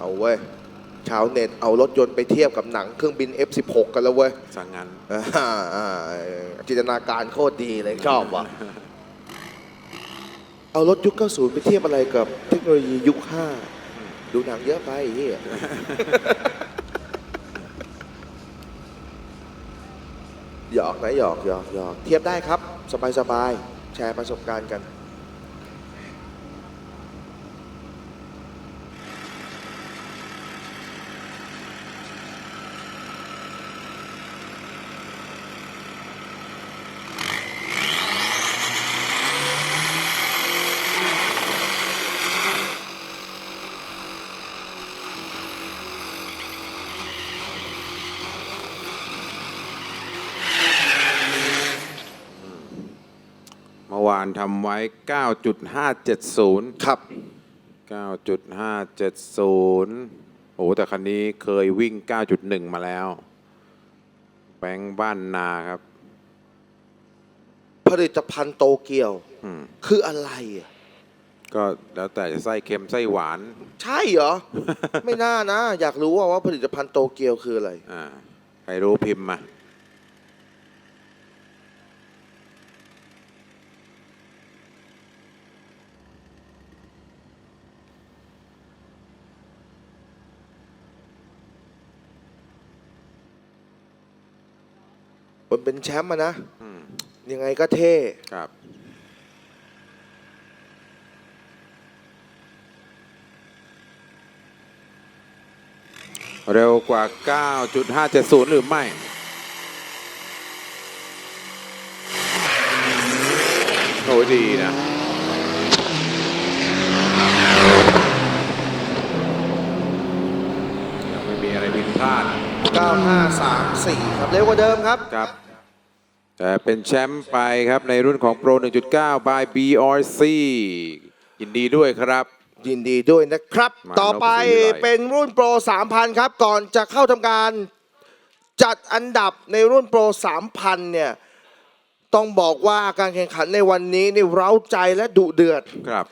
เอาเว้ย ชาวเน็ตเอารถยนต์ไปเทียบกับหนังเครื่องบิน F16 กันแล้วเว้ยสังงั้นอ่าอ่าจินตนาการโคตรดีเลยชอบว่ะ เอารถยุค 90 ไปเทียบอะไรกับเทคโนโลยียุค 5 ดูหนังเยอะไปไอ้เฮียหยอกนะหยอกหยอกหยอกเทียบได้ครับ สบายสบายแชร์ประสบการณ์กัน วานทำไว้ 9.570 ครับ 9.570 โอ้โหแต่คันนี้เคยวิ่ง 9.1 มาแล้ว แบงค์บ้านนาครับ ผลิตภัณฑ์โตเกียว อืม คืออะไรอะก็แล้วแต่จะไส้เค็มไส้หวาน ใช่เหรอ ไม่น่านะ อยากรู้ว่าว่าผลิตภัณฑ์โตเกียวคืออะไร อ่า ใครรู้พิมพ์มา มันเป็นแชมป์อะนะ อืมยังไงก็เท่ ครับ เร็วกว่า 9.570 หรือไม่ โอ้ดีนะ ยังไม่มีอะไรผิดพลาด 9534 ครับเร็วกว่าเดิมครับ ครับ แต่เป็นแชมป์ไปครับในรุ่นของ Pro 1.9 by BRC ยินดีด้วยครับ ยินดีด้วยนะครับ มาต่อไปนพศรีวิไล เป็นรุ่นโปร 3,000 ครับ ก่อนจะเข้าทำการจัดอันดับในรุ่นโปร 3,000 เนี่ย ต้องบอกว่าการแข่งขันในวันนี้นี่เร้าใจและดุเดือด ครับ